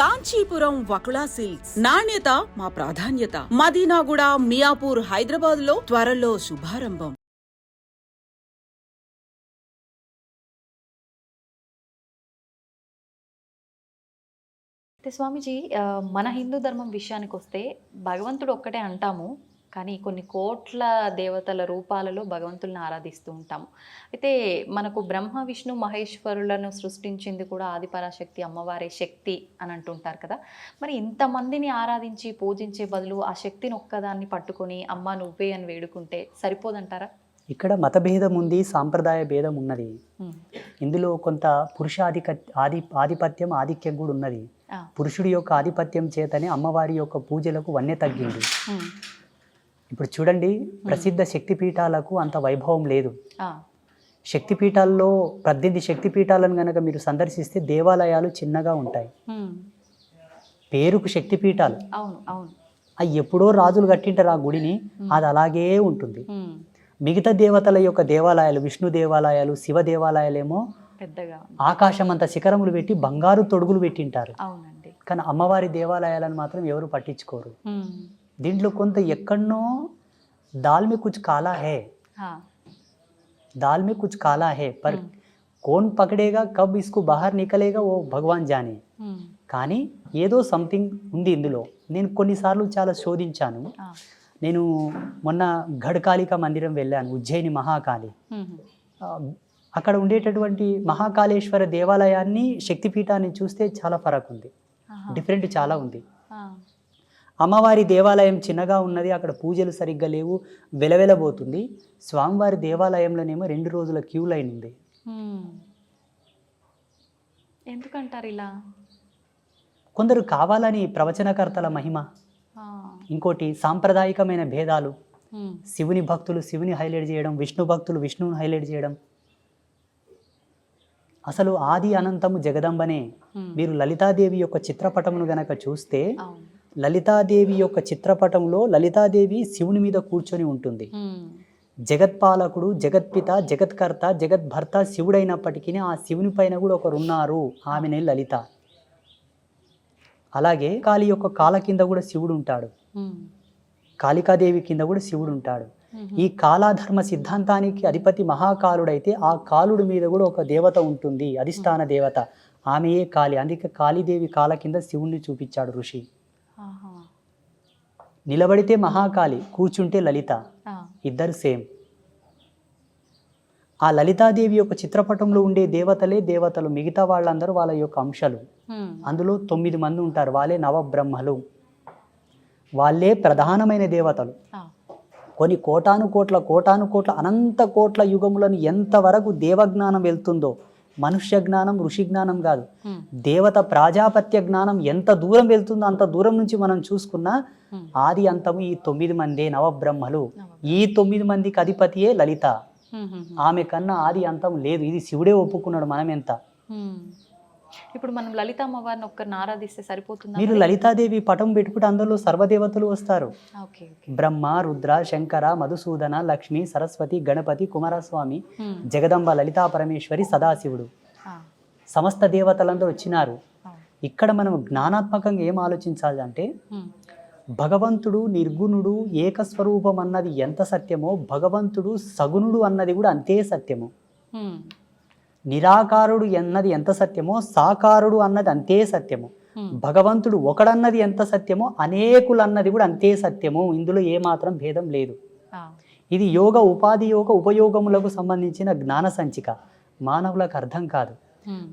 Kanchipuram Vakula silks. నాణ్యత మా ప్రాధాన్యత. మదీనాగూడ మియాపూర్ హైదరాబాద్లో త్వరలో శుభారంభం. అయితే స్వామీజీ మన హిందూ ధర్మం విషయానికి వస్తే భగవంతుడు ఒక్కటే అంటాము. కానీ కొన్ని కోట్ల దేవతల రూపాలలో భగవంతుల్ని ఆరాధిస్తూ ఉంటాము అయితే మనకు బ్రహ్మ విష్ణు మహేశ్వరులను సృష్టించింది కూడా ఆదిపరాశక్తి అమ్మవారే శక్తి అని అంటుంటారు కదా మరి ఇంతమందిని ఆరాధించి పూజించే బదులు ఆ శక్తిని ఒక్కదాన్ని పట్టుకొని అమ్మ నువ్వే అని వేడుకుంటే సరిపోదంటారా ఇక్కడ మతభేదం ఉంది సాంప్రదాయ భేదం ఉన్నది. ఇందులో కొంత పురుషాధిక ఆది ఆధిపత్యం ఆధిక్యం కూడా ఉన్నది. పురుషుడి యొక్క ఆధిపత్యం చేతనే అమ్మవారి యొక్క పూజలకు వన్నె తగ్గింది. ఇప్పుడు చూడండి ప్రసిద్ధ శక్తిపీఠాలకు అంత వైభవం లేదు. శక్తిపీఠాల్లో పద్దెనిమిది శక్తిపీఠాలను కనుక మీరు సందర్శిస్తే దేవాలయాలు చిన్నగా ఉంటాయి. పేరుకు శక్తిపీఠాలు అవి ఎప్పుడో రాజులు కట్టింటారు ఆ గుడిని అది అలాగే ఉంటుంది. మిగతా దేవతల యొక్క దేవాలయాలు విష్ణు దేవాలయాలు శివ దేవాలయాలేమో పెద్దగా. ఆకాశం అంత శిఖరములు పెట్టి బంగారు తొడుగులు పెట్టింటారు కానీ అమ్మవారి దేవాలయాలను మాత్రం ఎవరు పట్టించుకోరు. దీంట్లో కొంత ఎక్కడనో దాల్ మీ కుచ్ కాలా హే. దాల్ మీ కుచ్ కాలా హే. పర్ కోన్ పకడేగా కబ్ ఇసుకు బహార్ నికలేగా ఓ భగవాన్ జానే. కానీ ఏదో సంథింగ్ ఉంది ఇందులో. నేను కొన్నిసార్లు చాలా శోధించాను. నేను మొన్న ఘడ్కాళిక మందిరం వెళ్ళాను ఉజ్జయిని మహాకాళి. అక్కడ ఉండేటటువంటి మహాకాళేశ్వర దేవాలయాన్ని శక్తిపీఠాన్ని చూస్తే చాలా ఫరక్ ఉంది డిఫరెంట్ చాలా ఉంది. అమ్మవారి దేవాలయం చిన్నగా ఉన్నది అక్కడ పూజలు సరిగ్గా లేవు వెలవెలబోతుంది స్వామివారి దేవాలయంలోనేమో రెండు రోజుల క్యూ లైన్ ఉంది. ఎందుకంటారు ఇలా కొందరు కావాలని ప్రవచనకర్తల మహిమ. ఇంకోటి సాంప్రదాయికమైన భేదాలు. శివుని భక్తులు శివుని హైలైట్ చేయడం విష్ణు భక్తులు విష్ణువుని హైలైట్ చేయడం అసలు ఆది అనంతము జగదంబనే. మీరు లలితాదేవి యొక్క చిత్రపటమును గనక చూస్తే లలితాదేవి యొక్క చిత్రపటంలో లలితాదేవి శివుని మీద కూర్చొని ఉంటుంది ఉమ్. జగత్పాలకుడు జగత్పిత జగత్కర్త జగద్భర్త శివుడైనప్పటికీ ఆ శివుని పైన కూడా ఒకరు ఉన్నారు ఆమెనే లలిత అలాగే కాళి యొక్క కాల కింద కూడా శివుడు ఉంటాడు ఉమ్. కాళికాదేవి కింద కూడా శివుడు ఉంటాడు ఉమ్. ఈ కాలాధర్మ సిద్ధాంతానికి అధిపతి మహాకాలుడైతే ఆ కాలుడి మీద కూడా ఒక దేవత ఉంటుంది అధిష్టాన దేవత ఆమెయే కాళి అందుకే కాళీదేవి కాల కింద శివుణ్ణి చూపించాడు ఋషి. నిలబడితే మహాకాళి కూర్చుంటే లలిత. ఇద్దరు సేమ్ ఆ లలితాదేవి యొక్క చిత్రపటంలో ఉండే దేవతలే దేవతలు మిగతా వాళ్ళందరూ వాళ్ళ యొక్క అంశాలు. అందులో తొమ్మిది మంది ఉంటారు వాళ్ళే నవబ్రహ్మలు వాళ్ళే ప్రధానమైన దేవతలు. కొన్ని కోటాను కోట్ల కోటాను కోట్ల అనంత కోట్ల యుగములను ఎంతవరకు దేవజ్ఞానం వెళ్తుందో మనుష్య జ్ఞానం ఋషి జ్ఞానం కాదు. దేవత ప్రాజాపత్య జ్ఞానం ఎంత దూరం వెళ్తుందో అంత దూరం నుంచి మనం చూసుకున్నా. ఆది అంతము ఈ తొమ్మిది మందే నవబ్రహ్మలు నవ- ఈ తొమ్మిది మందికి అధిపతియే లలిత. ఆమె కన్నా ఆది అంతం లేదు ఇది శివుడే ఒప్పుకున్నాడు మనం ఎంత. ఇప్పుడు మనం లలిత అమ్మవారిని ఒక్కరిని ఆరాధిస్తే సరిపోతుందా మీరు? లలితాదేవి పటం పెట్టుకుంటే అందులో సర్వదేవతలు వస్తారు బ్రహ్మ రుద్ర శంకర మధుసూదన లక్ష్మి సరస్వతి గణపతి కుమారస్వామి. జగదంబ లలితా పరమేశ్వరి సదాశివుడు. సమస్త దేవతలందరూ వచ్చినారు. ఇక్కడ మనం జ్ఞానాత్మకంగా ఏం ఆలోచించాలి అంటే. భగవంతుడు నిర్గుణుడు ఏకస్వరూపం అన్నది ఎంత సత్యమో భగవంతుడు సగుణుడు అన్నది కూడా అంతే సత్యము. నిరాకారుడు అన్నది ఎంత సత్యమో సాకారుడు అన్నది అంతే సత్యము. భగవంతుడు ఒకడన్నది ఎంత సత్యమో అనేకులు అన్నది కూడా అంతే సత్యము ఇందులో ఏమాత్రం భేదం లేదు. ఇది యోగ ఉపాధి యోగ ఉపయోగములకు సంబంధించిన జ్ఞాన సంచిక మానవులకు అర్థం కాదు.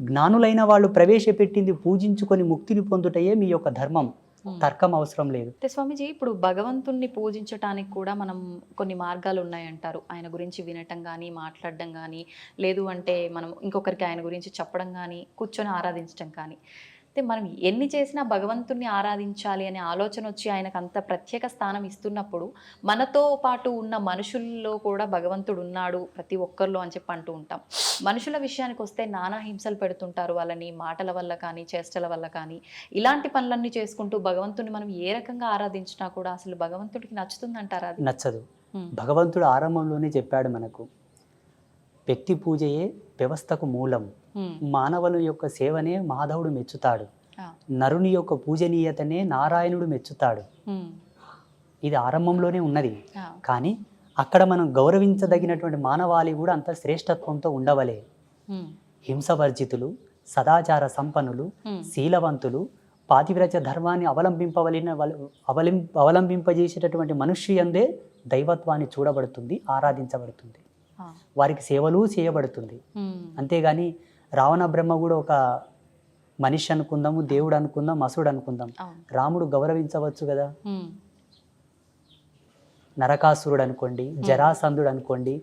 జ్ఞానులైన వాళ్ళు ప్రవేశపెట్టింది పూజించుకొని ముక్తిని పొందుటయే మీ యొక్క ధర్మం. తర్కం అవసరం లేదు. అయితే స్వామీజీ ఇప్పుడు భగవంతుణ్ణి పూజించటానికి కూడా మనం కొన్ని మార్గాలు ఉన్నాయంటారు. ఆయన గురించి వినటం కానీ మాట్లాడడం కానీ లేదు అంటే మనం ఇంకొకరికి ఆయన గురించి చెప్పడం కానీ కూర్చొని ఆరాధించడం కానీ. అయితే మనం ఎన్ని చేసినా భగవంతుణ్ణి ఆరాధించాలి అనే ఆలోచన వచ్చి ఆయనకు అంత ప్రత్యేక స్థానం ఇస్తున్నప్పుడు మనతో పాటు ఉన్న మనుషుల్లో కూడా భగవంతుడు ఉన్నాడు ప్రతి ఒక్కరిలో అని చెప్పి అంటూ ఉంటాం. మనుషుల విషయానికి వస్తే నానా హింసలు పెడుతుంటారు వాళ్ళని మాటల వల్ల కానీ చేష్టల వల్ల కానీ. ఇలాంటి పనులన్నీ చేసుకుంటూ భగవంతుని మనం ఏ రకంగా ఆరాధించినా కూడా అసలు భగవంతుడికి నచ్చుతుందంటారా అది? నచ్చదు. భగవంతుడు ఆరంభంలోనే చెప్పాడు మనకు వ్యక్తి పూజయే వ్యవస్థకు మూలం. ఉమ్, మానవుల యొక్క సేవనే మాధవుడు మెచ్చుతాడు. నరుని యొక్క పూజనీయతనే నారాయణుడు మెచ్చుతాడు. ఇది ఆరంభంలోనే ఉన్నది. కానీ అక్కడ మనం గౌరవించదగినటువంటి మానవాళి కూడా అంత శ్రేష్టత్వంతో ఉండవలే. హింసవర్జితులు సదాచార సంపన్నులు శీలవంతులు పాతివ్రత్య ధర్మాన్ని అవలంబింపవలిన వల- అవలం అవలంబింపజేసేటటువంటి మనుష్యందే దైవత్వాన్ని చూడబడుతుంది ఆరాధించబడుతుంది. వారికి సేవలు చేయబడుతుంది. అంతేగాని రావణ బ్రహ్మ కూడా ఒక మనిషి అనుకుందాము దేవుడు అనుకుందాం అసుడు అనుకుందాం. రాముడు గౌరవించవచ్చు కదా? నరకాసురుడు అనుకోండి జరాసంధుడు అనుకోండి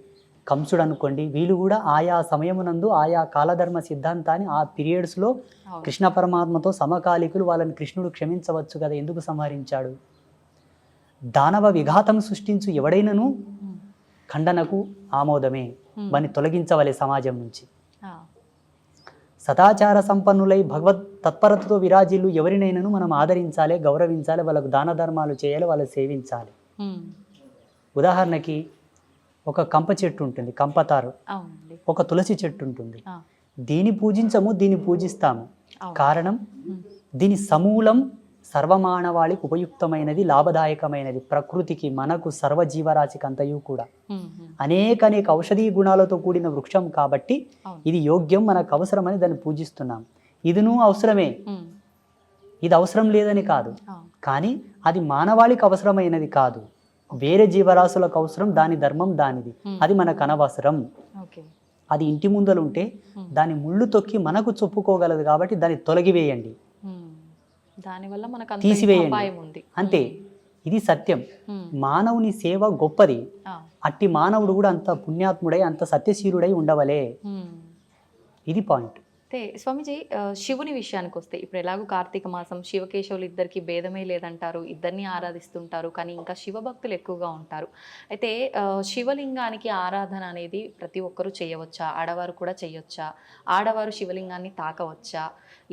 కంసుడు అనుకోండి వీళ్ళు కూడా ఆయా సమయమునందు ఆయా కాలధర్మ సిద్ధాంతాన్ని ఆ పీరియడ్స్లో కృష్ణ పరమాత్మతో సమకాలికులు వాళ్ళని కృష్ణుడు క్షమించవచ్చు కదా? ఎందుకు సంహరించాడు? దానవ విఘాతం సృష్టించు ఎవడైనను ఖండనకు ఆమోదమే. వాని తొలగించవలే సమాజం నుంచి. సదాచార సంపన్నులై భగవత్ తత్పరతతో విరాజిల్లు ఎవరినైనాను మనం ఆదరించాలి గౌరవించాలి వాళ్ళకు దాన ధర్మాలు చేయాలి వాళ్ళు సేవించాలి. ఉదాహరణకి ఒక కంప చెట్టు ఉంటుంది కంపతారు. ఒక తులసి చెట్టు ఉంటుంది. దీన్ని పూజించము దీన్ని పూజిస్తాము. కారణం దీని సమూలం సర్వమానవాళికి ఉపయుక్తమైనది లాభదాయకమైనది ప్రకృతికి మనకు సర్వజీవరాశికి అంతయు కూడా. అనేక అనేక ఔషధీ గుణాలతో కూడిన వృక్షం కాబట్టి ఇది యోగ్యం మనకు అవసరమని దాన్ని పూజిస్తున్నాం. ఇదిను అవసరమే. ఇది అవసరం లేదని కాదు. కానీ అది మానవాళికి అవసరమైనది కాదు. వేరే జీవరాశులకు అవసరం దాని ధర్మం దానిది. అది మనకు అనవసరం. అది ఇంటి Hmm. దాని ముళ్ళు తొక్కి మనకు చెప్పుకోగలదు కాబట్టి దాన్ని తొలగివేయండి. దానివల్ల మనకు తీసివేయండి. ఉంది అంతే. ఇది సత్యం. మానవుని సేవ గొప్పది. అట్టి మానవుడు కూడా అంత పుణ్యాత్ముడై అంత సత్యశీలుడై ఉండవలే. ఇది పాయింట్. అయితే స్వామీజీ శివుని విషయానికి వస్తే ఇప్పుడు ఎలాగో కార్తీక మాసం శివకేశవులు ఇద్దరికి భేదమే లేదంటారు ఇద్దరిని ఆరాధిస్తుంటారు కానీ ఇంకా శివభక్తులు ఎక్కువగా ఉంటారు. అయితే శివలింగానికి ఆరాధన అనేది ప్రతి ఒక్కరూ చేయవచ్చా? ఆడవారు కూడా చేయొచ్చా? ఆడవారు శివలింగాన్ని తాకవచ్చా?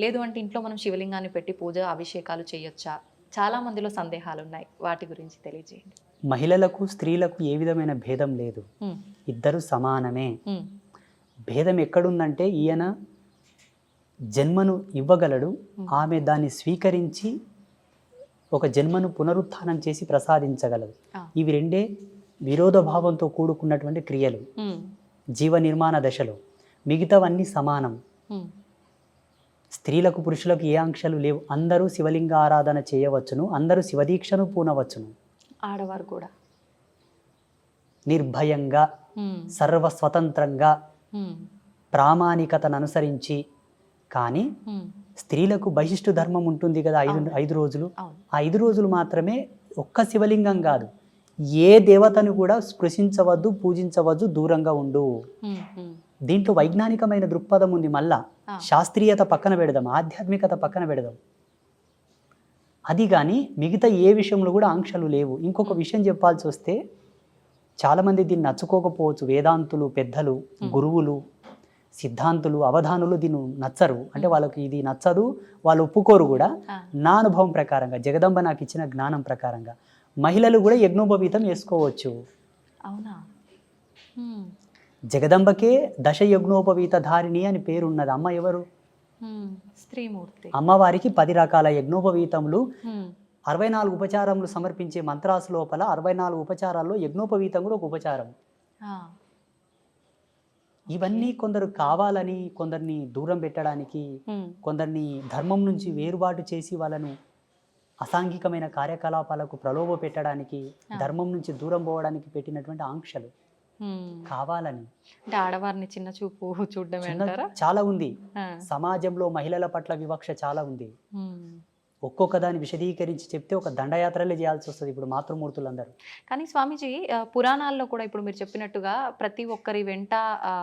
లేదు అంటే ఇంట్లో మనం శివలింగాన్ని పెట్టి పూజ అభిషేకాలు చేయొచ్చా? చాలా మందిలో సందేహాలు ఉన్నాయి వాటి గురించి తెలియజేయండి. మహిళలకు స్త్రీలకు ఏ విధమైన భేదం లేదు. ఇద్దరు సమానమే. భేదం ఎక్కడుందంటే ఈయన జన్మను ఇవ్వగలడు. ఆమె దాన్ని స్వీకరించి ఒక జన్మను పునరుత్థానం చేసి ప్రసాదించగలదు. ఇవి రెండే విరోధ భావంతో కూడుకున్నటువంటి క్రియలు. జీవ నిర్మాణ దశలో మిగతావన్నీ సమానం. స్త్రీలకు పురుషులకు ఏ ఆంక్షలు లేవు. అందరూ శివలింగ ఆరాధన చేయవచ్చును. అందరూ శివదీక్షను పూనవచ్చును. ఆడవారు కూడా. నిర్భయంగా సర్వస్వతంత్రంగా ప్రామాణికతను అనుసరించి కానీ స్త్రీలకు బహిష్టు ధర్మం ఉంటుంది కదా ఐదు. ఐదు రోజులు. ఆ ఐదు రోజులు మాత్రమే ఒక్క శివలింగం కాదు. ఏ దేవతను కూడా స్పృశించవద్దు పూజించవద్దు దూరంగా ఉండు. దీంట్లో వైజ్ఞానికమైన దృక్పథం ఉంది మళ్ళా. శాస్త్రీయత పక్కన పెడదాం ఆధ్యాత్మికత పక్కన పెడదాం. అది కానీ మిగతా ఏ విషయంలో కూడా ఆంక్షలు లేవు. ఇంకొక విషయం చెప్పాల్సి వస్తే చాలామంది దీన్ని నచ్చుకోకపోవచ్చు. వేదాంతులు పెద్దలు గురువులు సిద్ధాంతులు అవధానులు దీన్ని నచ్చరు. అంటే వాళ్ళకి ఇది నచ్చదు వాళ్ళు ఒప్పుకోరు కూడా. నా అనుభవం ప్రకారంగా జగదంబ నాకు ఇచ్చిన జ్ఞానం ప్రకారంగా మహిళలు కూడా యజ్ఞోపవీతం వేసుకోవచ్చు అవునా? జగదంబకే దశ యజ్ఞోపవీత ధారిణి అని పేరున్నది. అమ్మ ఎవరు? స్త్రీమూర్తి. అమ్మవారికి పది రకాల యజ్ఞోపవీతములు. అరవై నాలుగు ఉపచారములు సమర్పించే మంత్రాసు లోపల అరవై నాలుగు ఉపచారాల్లో యజ్ఞోపవీతం కూడా ఒక ఉపచారం ఇవన్నీ కొందరు కావాలని కొందరిని దూరం పెట్టడానికి కొందరిని ధర్మం నుంచి వేరుబాటు చేసి వాళ్ళను అసాంఘికమైన కార్యకలాపాలకు ప్రలోభ పెట్టడానికి ధర్మం నుంచి దూరం పోవడానికి పెట్టినటువంటి ఆంక్షలు. కావాలని. అంటే ఆడవారిని చిన్న చూపు అంటారా? చాలా ఉంది. సమాజంలో మహిళల పట్ల వివక్ష చాలా ఉంది. ఒక్కొక్క దాన్ని విశదీకరించి చెప్తే ఒక దండయాత్రలే చేయాల్సి వస్తుంది ఇప్పుడు మాతృమూర్తులందరూ. కానీ స్వామీజీ పురాణాల్లో కూడా ఇప్పుడు మీరు చెప్పినట్టుగా ప్రతి ఒక్కరి వెంట ఆ,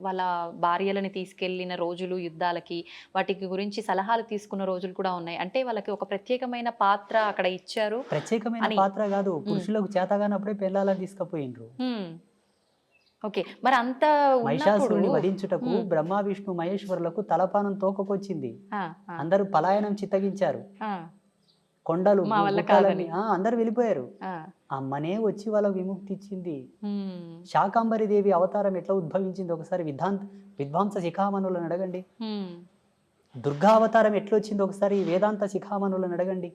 వాళ్ళ భార్యలని తీసుకెళ్ళిన రోజులు యుద్ధాలకి వాటికి గురించి సలహాలు తీసుకున్న రోజులు కూడా ఉన్నాయి. అంటే వాళ్ళకి ఒక ప్రత్యేకమైన పాత్ర అక్కడ ఇచ్చారు ప్రత్యేకమైన పాత్ర కాదు పురుషులకు చేతగానప్పుడే పెళ్ళాలని తీసుకుపోయినరు. ఓకే. మరి అంత మహిషాసురుని వధించుటకు. బ్రహ్మ విష్ణు మహేశ్వరులకు తలపానం తోకకొచ్చింది. అందరూ పలాయనం చిత్తగించారు. కొండలు అందరూ వెళ్ళిపోయారు. అమ్మనే వచ్చి వాళ్ళకు విముక్తి ఇచ్చింది. శాకాంబరి దేవి అవతారం ఎట్లా ఉద్భవించింది ఒకసారి విద్వాంత విద్వాంస శిఖామణులను అడగండి. దుర్గా అవతారం ఎట్లొచ్చిందో ఒకసారి వేదాంత శిఖామణులను అడగండి.